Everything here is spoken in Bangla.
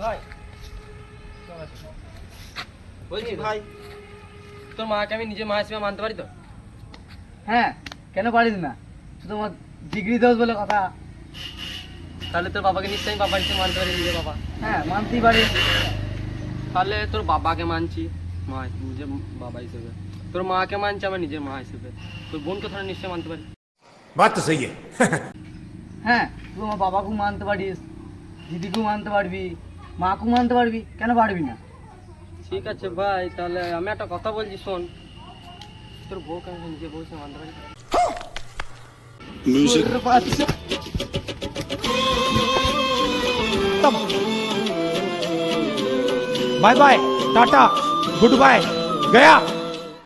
ভাই। বলছি ভাই? তোর মাকে আমি নিজে মা হিসেবে মানতে পারি তো? হ্যাঁ কেন পারিস না? তুই তোমার ডিগ্রি দোষ বলে কথা। তাহলে তোর বাবাকে বাবা হিসেবে মানতে পারি নিজে বাবা। হ্যাঁ মানতেই তাহলে তোর বাবাকে মানছি। মা নিজে বাবা হিসেবে। তোর মাকে মানছি আমার নিজের মা হিসেবে। তোর বোনকে তোরা নিশ্চয়ই মানতে পারি। তো হ্যাঁ তুই আমার বাবাকেও মানতে পারিস দিদিকেও মানতে পারবি। মাকেও মানতে পারবি কেন পারবি না ঠিক আছে ভাই তাহলে আমি একটা কথা বলছি শোন তোর বউকে আমি নিজে বউ হিসেবে মানতে পারি bye bye tata goodbye गया